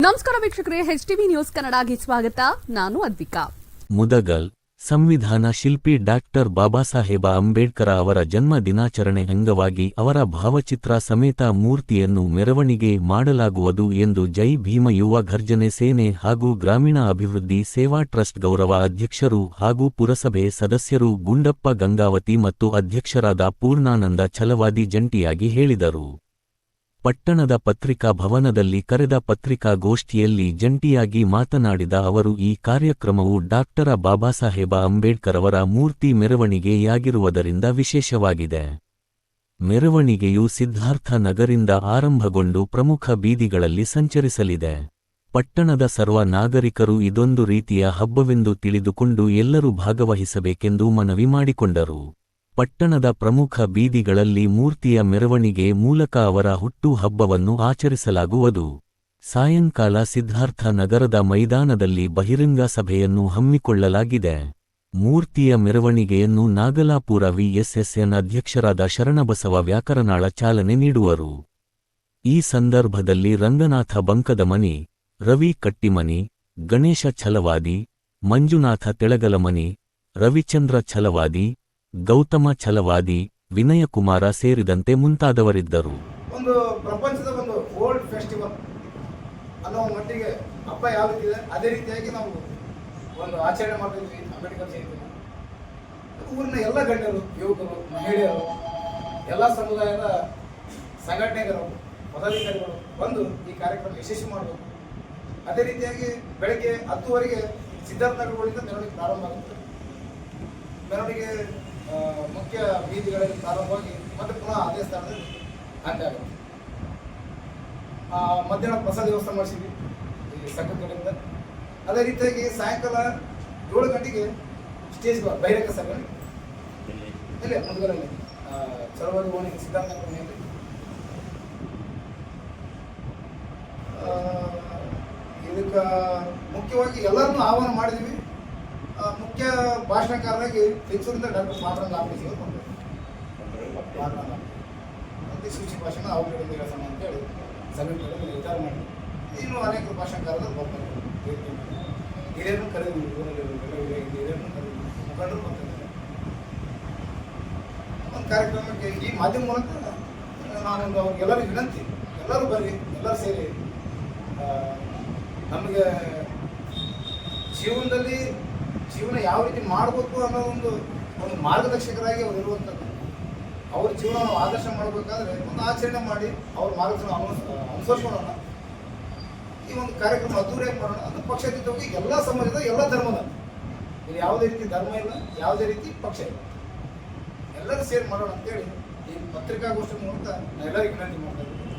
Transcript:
ನಮಸ್ಕಾರ ವೀಕ್ಷಕರೇ H TV news ಕನ್ನಡಗೆ ಸ್ವಾಗತ. ನಾನು ಅದ್ವಿಕಾ. ಮುದಗಲ್ ಸಂವಿಧಾನ ಶಿಲ್ಪಿ ಡಾಕ್ಟರ್ ಬಾಬಾಸಾಹೇಬ ಅಂಬೇಡ್ಕರ ಅವರ ಜನ್ಮ ದಿನಾಚರಣೆ ಅಂಗವಾಗಿ ಅವರ ಭಾವಚಿತ್ರ ಸಮೇತ ಮೂರ್ತಿಯನ್ನು ಮೆರವಣಿಗೆ ಮಾಡಲಾಗುವುದು ಎಂದು ಜೈ ಭೀಮ ಯುವ ಘರ್ಜನೆ ಸೇನೆ ಹಾಗೂ ಗ್ರಾಮೀಣ ಅಭಿವೃದ್ಧಿ ಸೇವಾ ಟ್ರಸ್ಟ್ ಗೌರವ ಅಧ್ಯಕ್ಷರು ಹಾಗೂ ಪುರಸಭೆ ಸದಸ್ಯರು ಗುಂಡಪ್ಪ ಗಂಗಾವತಿ ಮತ್ತು ಅಧ್ಯಕ್ಷರಾದ ಪೂರ್ಣಾನಂದ ಛಲವಾದಿ ಜಂಟಿಯಾಗಿ ಹೇಳಿದರು. ಪಟ್ಟಣದ ಪತ್ರಿಕಾ ಭವನದಲ್ಲಿ ಕರೆದ ಪತ್ರಿಕಾಗೋಷ್ಠಿಯಲ್ಲಿ ಜಂಟಿಯಾಗಿ ಮಾತನಾಡಿದ ಅವರು, ಈ ಕಾರ್ಯಕ್ರಮವು ಡಾಕ್ಟರ ಬಾಬಾಸಾಹೇಬ ಅಂಬೇಡ್ಕರ್ ಅವರ ಮೂರ್ತಿ ಮೆರವಣಿಗೆಯಾಗಿರುವುದರಿಂದ ವಿಶೇಷವಾಗಿದೆ. ಮೆರವಣಿಗೆಯು ಸಿದ್ಧಾರ್ಥ ನಗರಿಂದ ಆರಂಭಗೊಂಡು ಪ್ರಮುಖ ಬೀದಿಗಳಲ್ಲಿ ಸಂಚರಿಸಲಿದೆ. ಪಟ್ಟಣದ ಸರ್ವ ನಾಗರಿಕರು ಇದೊಂದು ರೀತಿಯ ಹಬ್ಬವೆಂದು ತಿಳಿದುಕೊಂಡು ಎಲ್ಲರೂ ಭಾಗವಹಿಸಬೇಕೆಂದು ಮನವಿ ಮಾಡಿಕೊಂಡರು. ಪಟ್ಟಣದ ಪ್ರಮುಖ ಬೀದಿಗಳಲ್ಲಿ ಮೂರ್ತಿಯ ಮೆರವಣಿಗೆ ಮೂಲಕ ಅವರ ಹುಟ್ಟು ಹಬ್ಬವನ್ನು ಆಚರಿಸಲಾಗುವುದು. ಸಾಯಂಕಾಲ ಸಿದ್ಧಾರ್ಥ ನಗರದ ಮೈದಾನದಲ್ಲಿ ಬಹಿರಂಗ ಸಭೆಯನ್ನು ಹಮ್ಮಿಕೊಳ್ಳಲಾಗಿದೆ. ಮೂರ್ತಿಯ ಮೆರವಣಿಗೆಯನ್ನು ನಾಗಲಾಪುರ ವಿಎಸ್ಎಸ್ಎನ್ ಅಧ್ಯಕ್ಷರಾದ ಶರಣಬಸವ ವ್ಯಾಕರನಾಳ ಚಾಲನೆ ನೀಡುವರು. ಈ ಸಂದರ್ಭದಲ್ಲಿ ರಂಗನಾಥ ಬಂಕದಮನಿ, ರವಿ ಕಟ್ಟಿಮನಿ, ಗಣೇಶ ಛಲವಾದಿ, ಮಂಜುನಾಥ ತೆಳಗಲಮನಿ, ರವಿಚಂದ್ರ ಛಲವಾದಿ ಗೌತಮ ಛಲವಾದಿ ವಿನಯಕುಮಾರ ಸೇರಿದಂತೆ ಮುಂತಾದವರಿದ್ದರು. ಒಂದು ಪ್ರಪಂಚದ ಒಂದು ವರ್ಲ್ಡ್ ಫೆಸ್ಟಿವಲ್ ಅನ್ನೋ ಮಟ್ಟಿಗೆ ಹಬ್ಬ ಯಾವ ರೀತಿ ಇದೆ ಅದೇ ರೀತಿಯಾಗಿ ನಾವು ಒಂದು ಆಚರಣೆ ಮಾಡ್ತಿದ್ವಿ ಅಂಬೇಡ್ಕರ್ ಜಯಂತಿ. ಊರಿನ ಎಲ್ಲ ಗಣ್ಯರು, ಯುವಕರು, ಮಹಿಳೆಯರು, ಎಲ್ಲ ಸಮುದಾಯದ ಸಂಘಟನೆಗಳು, ಪದಾಧಿಕಾರಿಗಳು ಬಂದು ಈ ಕಾರ್ಯಕ್ರಮ ಯಶಸ್ವಿ ಮಾಡಬೇಕು. ಅದೇ ರೀತಿಯಾಗಿ ಬೆಳಗ್ಗೆ ಹತ್ತುವರೆಗೆ ಸಿದ್ಧಾರ್ಥ ನಗರಗಳಿಂದ ಮೆರವಣಿಗೆ ಪ್ರಾರಂಭ ಆಗುತ್ತೆ. ಮೆರವಣಿಗೆ ಮುಖ್ಯ ಬೀದಿಗಳಲ್ಲಿ ಪ್ರಾರಂಭವಾಗಿ ಮತ್ತೆ ಪುನಃ ಅದೇ ಸ್ಥಳದಲ್ಲಿ ಅಂತ್ಯ ಆಗುತ್ತೆ ಮಧ್ಯಾಹ್ನ ಪ್ರಸಾದ ವ್ಯವಸ್ಥೆ ಮಾಡಿಸಿದ್ವಿ ಈ ಕಡೆಯಿಂದ ಅದೇ ರೀತಿಯಾಗಿ ಸಾಯಂಕಾಲ ಏಳು ಗಂಟೆಗೆ ಸ್ಟೇಜ್ ಬೈರಕ ಸಭೆ. ಇಲ್ಲೇ ಮುಂದ್ಗರಲ್ಲಿ ಚಳವಳಿ ಓಣಿ ಸಿದ್ಧಾಂತ ಓಣಿಯಲ್ಲಿ ಇದಕ್ಕೆ ಮುಖ್ಯವಾಗಿ ಎಲ್ಲರನ್ನೂ ಆಹ್ವಾನ ಮಾಡಿದ್ವಿ. ಮುಖ್ಯ ಭಾಷಣಕಾರರಾಗಿ ಬೆಂಗಳೂರಿಂದ ಡಾಕ್ಟರ್ ಪಾಂಡುರಂಗ ಆಫೀಸ್ ಮತ್ತು ಸೂಚಿ ಭಾಷಣ ಅವ್ರ ಕಡೆಯಿಂದ ಹೇಳಿ ಅಂತೇಳಿ ಸಭೆಗಳಲ್ಲಿ ವಿಚಾರ ಮಾಡಿ. ಇನ್ನು ಅನೇಕ ಭಾಷಣಕಾರರು ಬರ್ತಾರೆ ಹಿರಿಯರನ್ನು ಕರೆದು ಹಿರಿಯರನ್ನು ಕರೆದು ಮುಖಂಡರು ಬರ್ತಿದ್ದಾರೆ ಒಂದು ಕಾರ್ಯಕ್ರಮಕ್ಕೆ ಈ ಮಾಧ್ಯಮ ಮೂಲಕ ನಾನೊಂದು ಅವ್ರಿಗೆಲ್ಲರಿಗೂ ವಿನಂತಿ, ಎಲ್ಲರೂ ಬರ್ರಿ, ಎಲ್ಲರೂ ಸೇರಿ. ನಮಗೆ ಜೀವನದಲ್ಲಿ ಜೀವನ ಯಾವ ರೀತಿ ಮಾಡಬೇಕು ಅನ್ನೋ ಒಂದು ಒಂದು ಮಾರ್ಗದರ್ಶಕರಾಗಿ ಅವ್ರು ಇರುವಂಥದ್ದು. ಅವ್ರ ಜೀವನ ನಾವು ಆದರ್ಶ ಮಾಡಬೇಕಾದ್ರೆ ಒಂದು ಆಚರಣೆ ಮಾಡಿ ಅವ್ರ ಮಾರ್ಗದರ್ಶನ ಅನುಸರಿಸೋಣ ಈ ಒಂದು ಕಾರ್ಯಕ್ರಮ ಅದ್ದೂರಿಯಾಗಿ ಮಾಡೋಣ. ಅದು ಪಕ್ಷಾತೀತವಾಗಿ ಎಲ್ಲ ಸಮಾಜದ ಎಲ್ಲ ಧರ್ಮದ. ಇಲ್ಲಿ ಯಾವುದೇ ರೀತಿ ಧರ್ಮ ಇಲ್ಲ, ಯಾವುದೇ ರೀತಿ ಪಕ್ಷ ಇಲ್ಲ. ಎಲ್ಲರೂ ಸೇರಿ ಮಾಡೋಣ ಅಂತೇಳಿ ಈ ಪತ್ರಿಕಾಗೋಷ್ಠಿ ಮೂಲಕ ಎಲ್ಲರಿಗೂ ವಿನಂತಿ ಮಾಡ್ತಾ ಇದ್ದೀನಿ